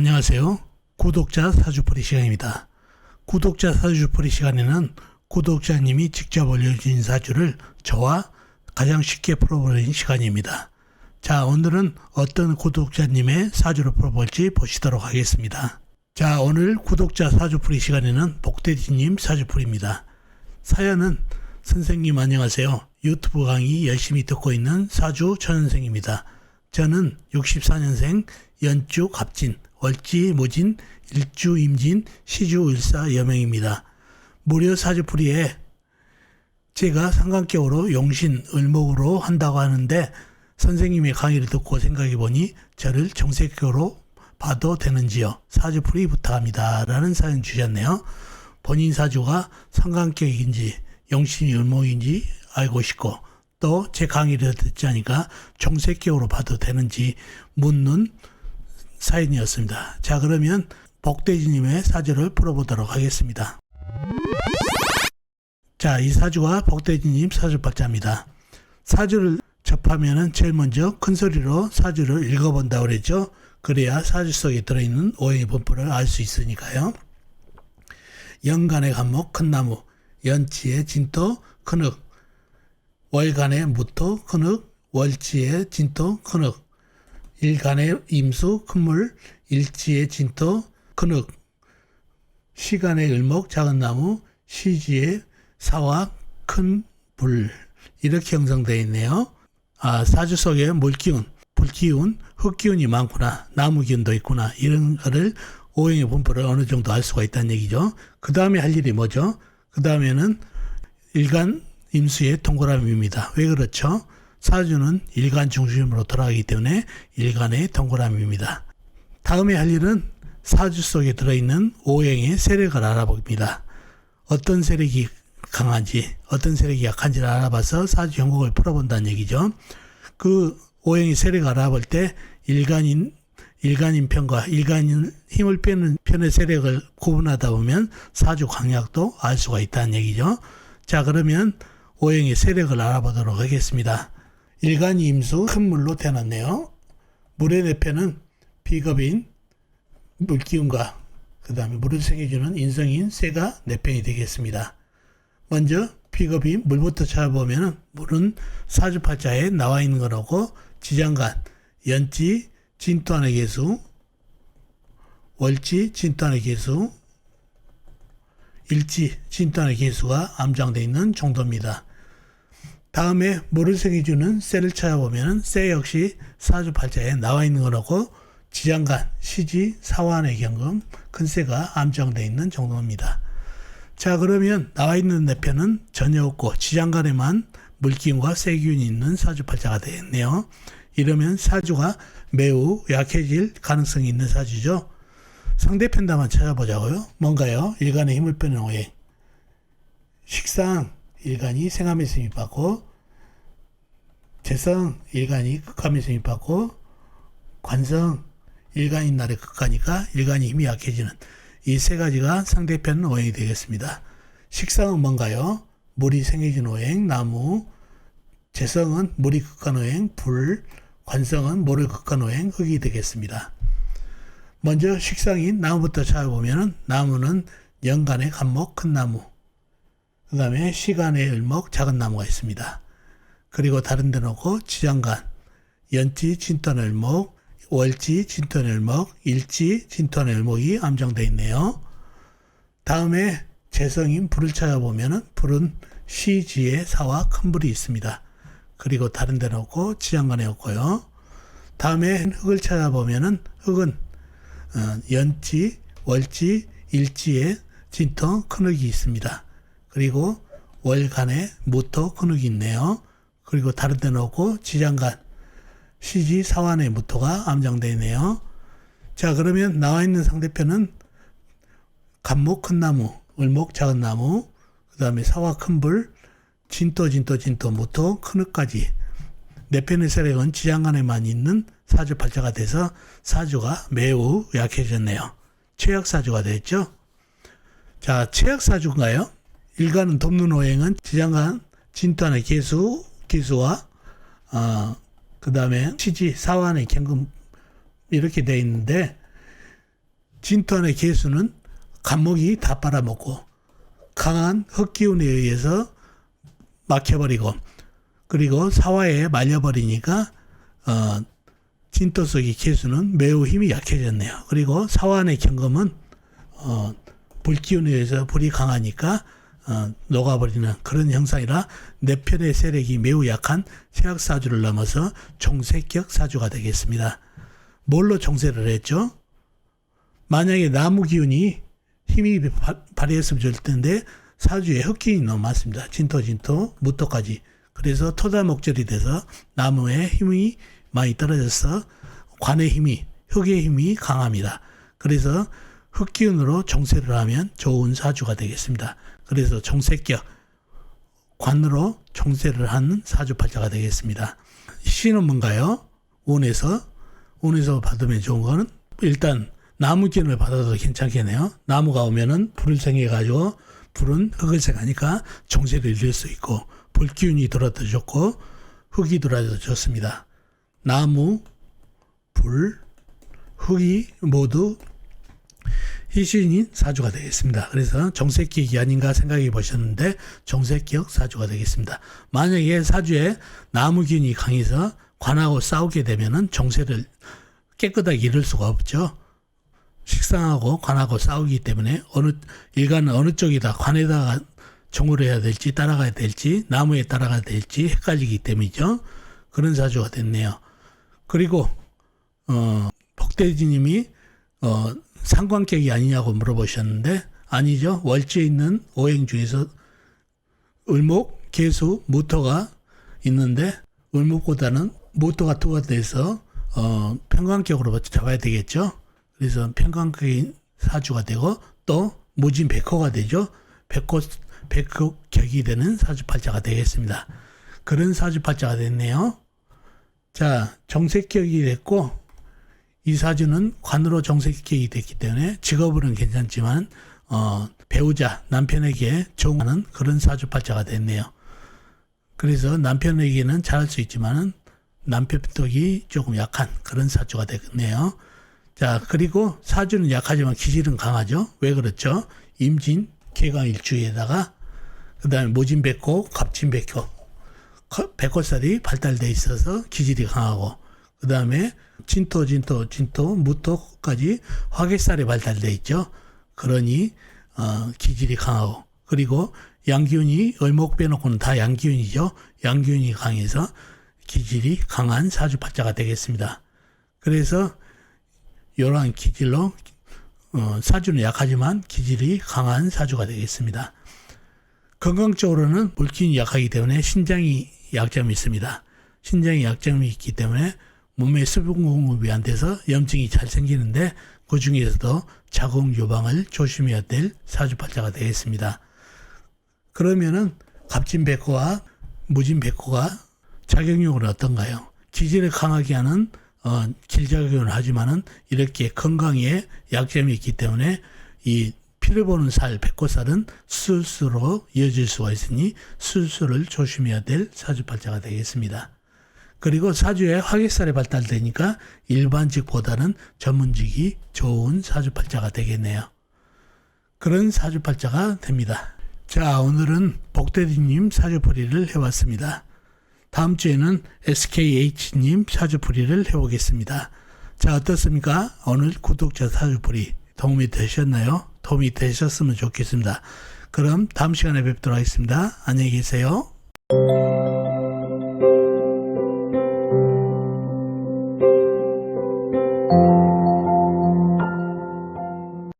안녕하세요. 구독자 사주풀이 시간입니다. 구독자 사주풀이 시간에는 구독자님이 직접 올려주신 사주를 저와 가장 쉽게 풀어보는 시간입니다. 자, 오늘은 어떤 구독자님의 사주를 풀어볼지 보시도록 하겠습니다. 자, 오늘 구독자 사주풀이 시간에는 복대지님 사주풀입니다. 사연은 선생님 안녕하세요. 유튜브 강의 열심히 듣고 있는 사주 천연생입니다. 저는 64년생 연주 갑진 월지 무진 일주 임진 시주 일사 여명입니다. 무료 사주풀이에 제가 상관격으로 용신 을목으로 한다고 하는데 선생님의 강의를 듣고 생각해 보니 저를 정색격으로 봐도 되는지요? 사주풀이 부탁합니다. 라는 사연 주셨네요. 본인 사주가 상관격인지 용신이 을목인지 알고 싶고 또 제 강의를 듣지 않으니까 정색격으로 봐도 되는지 묻는 사연이었습니다. 자 그러면 복대지님의 사주를 풀어보도록 하겠습니다. 자, 이 사주가 복대지님 사주박자입니다. 사주를 접하면은 제일 먼저 큰 소리로 사주를 읽어본다고 그랬죠. 그래야 사주 속에 들어있는 오행의 분포를 알 수 있으니까요. 연간의 간목 큰 나무, 연치의 진토 큰흙, 월간의 무토 큰흙, 월지의 진토 큰흙, 일간의 임수 큰물, 일지의 진토 큰흙, 시간의 을목 작은 나무, 시지의 사와 큰 불. 이렇게 형성되어 있네요. 아, 사주 속에 물기운, 불기운, 흙기운이 많구나. 나무기운도 있구나. 이런 거를 오행의 분포를 어느 정도 알 수가 있다는 얘기죠. 그 다음에 할 일이 뭐죠? 그 다음에는 일간 임수의 동그라미입니다. 왜 그렇죠? 사주는 일간 중심으로 돌아가기 때문에 일간의 동그라미입니다. 다음에 할 일은 사주 속에 들어있는 오행의 세력을 알아봅니다. 어떤 세력이 강한지, 어떤 세력이 약한지를 알아봐서 사주 형국을 풀어본다는 얘기죠. 그 오행의 세력을 알아볼 때 일간인 일간인 편과 일간인 힘을 빼는 편의 세력을 구분하다 보면 사주 강약도 알 수가 있다는 얘기죠. 자, 그러면 오행의 세력을 알아보도록 하겠습니다. 일간이 임수 큰 물로 태어났네요. 물의 내편은 비겁인 물기운과 그 다음에 물을 생겨주는 인성인 쇠가 내편이 되겠습니다. 먼저 비겁인 물부터 찾아보면 물은 사주팔자에 나와 있는 거라고 지장간, 연지, 진토안의 개수, 월지, 진토안의 개수, 일지, 진토안의 개수가 암장되어 있는 정도입니다. 다음에 물을 생겨주는 쇠를 찾아보면 쇠 역시 사주팔자에 나와 있는 거라고 지장간, 시지, 사완의 경금, 큰 쇠가 암정되어 있는 정도입니다. 자 그러면 나와 있는 내편은 전혀 없고 지장간에만 물기운과 쇠기운이 있는 사주팔자가 되겠네요. 이러면 사주가 매우 약해질 가능성이 있는 사주죠. 상대편다만 찾아보자고요. 뭔가요? 일간의 힘을 빼는 오행. 식상 일간이 생암에서 힘받고 재성 일간이 극함에서 힘받고 관성 일간인 날의 극하니까 일간이 힘이 약해지는 이 세 가지가 상대편 오행이 되겠습니다. 식상은 뭔가요? 물이 생겨진 오행, 나무, 재성은 물이 극한 오행, 불, 관성은 물을 극한 오행, 흙이 되겠습니다. 먼저 식상인 나무부터 찾아보면 나무는 연간의 간목 큰 나무, 그 다음에 시간의 을목 작은 나무가 있습니다. 그리고 다른 데 놓고 지장간, 연지 진토 을목, 월지 진토 을목, 일지 진토 을목이 암정되어 있네요. 다음에 재성인 불을 찾아보면 불은 시지의 사와 큰 불이 있습니다. 그리고 다른 데 놓고 지장간에 없고요. 다음에 흙을 찾아보면 흙은 어, 연지, 월지, 일지에 진토 큰 흙이 있습니다. 그리고 월간에 무토 큰 흙이 있네요. 그리고 다른 데 놓고 지장간, 시지 사완의 무토가 암장되어 있네요. 자, 그러면 나와 있는 상대편은 간목 큰 나무, 을목 작은 나무, 그 다음에 사와 큰 불, 진토, 진토, 진토, 무토, 큰 흙까지 내편의 세력은 지장간에만 있는 사주 팔자가 돼서 사주가 매우 약해졌네요. 최악 사주가 됐죠. 자, 최악 사주인가요? 일간은 돕는 오행은 지장간, 진토안의 개수, 기수와 어, 그 다음에 치지, 사완의 경금 이렇게 되어 있는데 진토안의 개수는 간목이 다 빨아먹고 강한 흙기운에 의해서 막혀버리고 그리고 사화에 말려버리니까 어, 진토 속의 개수는 매우 힘이 약해졌네요. 그리고 사화 안의 경금은 어, 불기운에 의해서 불이 강하니까 어, 녹아버리는 그런 형상이라 내 편의 세력이 매우 약한 세학사주를 넘어서 종색격 사주가 되겠습니다. 뭘로 종세를 했죠? 만약에 나무 기운이 힘이 바- 발휘했으면 좋을 텐데 사주에 흑기운이 너무 많습니다. 진토, 진토, 무토까지. 그래서 토다목절이 돼서 나무의 힘이 많이 떨어져서 관의 힘이, 흑의 힘이 강합니다. 그래서 흑기운으로 정세를 하면 좋은 사주가 되겠습니다. 그래서 정세격, 관으로 정세를 하는 사주팔자가 되겠습니다. 시는 뭔가요? 운에서, 운에서 받으면 좋은 거는 일단 나무 기운을 받아도 괜찮겠네요. 나무가 오면은 불을 생겨가지고 불은 흙을 생하니까 정세를 이룰 수 있고 불기운이 들어도 좋고 흙이 들어도 좋습니다. 나무, 불, 흙이 모두 희신인 사주가 되겠습니다. 그래서 정색기이 아닌가 생각해 보셨는데 정색기역 사주가 되겠습니다. 만약에 사주에 나무균이 강해서 관하고 싸우게 되면은 정세를 깨끗하게 이룰 수가 없죠. 식상하고 관하고 싸우기 때문에 어느 일간은 어느 쪽이다 관에다가 정을 해야 될지 따라가야 될지 나무에 따라가야 될지 헷갈리기 때문이죠. 그런 사주가 됐네요. 그리고 어 복대지님이 어 상관격이 아니냐고 물어보셨는데 아니죠. 월지에 있는 오행 중에서 을목, 개수, 무토가 있는데 을목보다는 무토가 토가 돼서 어 평관격으로 잡아야 되겠죠. 그래서 평관격이 사주가 되고 또 무진 백호가 되죠. 백호 백호 격이 되는 사주팔자가 되겠습니다. 그런 사주팔자가 됐네요. 자, 정색격이 됐고 이 사주는 관으로 정색격이 됐기 때문에 직업으로는 괜찮지만 어, 배우자 남편에게 정하는 그런 사주팔자가 됐네요. 그래서 남편에게는 잘할 수 있지만은 남편 덕이 조금 약한 그런 사주가 되겠네요. 자, 그리고 사주는 약하지만 기질은 강하죠. 왜 그렇죠? 임진, 개강일주에다가 그 다음에 모진백호, 갑진백호, 커- 백호살이 발달돼 있어서 기질이 강하고 그 다음에 진토, 진토, 진토, 무토까지 화개살이 발달돼 있죠. 그러니 어, 기질이 강하고 그리고 양기운이 을목 빼놓고는 다 양기운이죠. 양기운이 강해서 기질이 강한 사주팔자가 되겠습니다. 그래서 이러한 기질로 어, 사주는 약하지만 기질이 강한 사주가 되겠습니다. 건강적으로는 물기운이 약하기 때문에 신장이 약점이 있습니다. 신장이 약점이 있기 때문에 몸에 수분 공급이 안 돼서 염증이 잘 생기는데 그 중에서도 자궁 유방을 조심해야 될 사주팔자가 되겠습니다. 그러면은 갑진 백호와 무진 백호가 작용력은 어떤가요? 기질을 강하게 하는 어, 길작용을 하지만은 이렇게 건강에 약점이 있기 때문에 이 피를 보는 살, 백호살은 수술로 이어질 수가 있으니 수술을 조심해야 될 사주팔자가 되겠습니다. 그리고 사주에 화개살이 발달되니까 일반직보다는 전문직이 좋은 사주팔자가 되겠네요. 그런 사주팔자가 됩니다. 자, 오늘은 복대디님 사주풀이를 해봤습니다. 다음 주에는 SKH님 사주풀이를 해보겠습니다. 자, 어떻습니까? 오늘 구독자 사주풀이 도움이 되셨나요? 도움이 되셨으면 좋겠습니다. 그럼 다음 시간에 뵙도록 하겠습니다. 안녕히 계세요.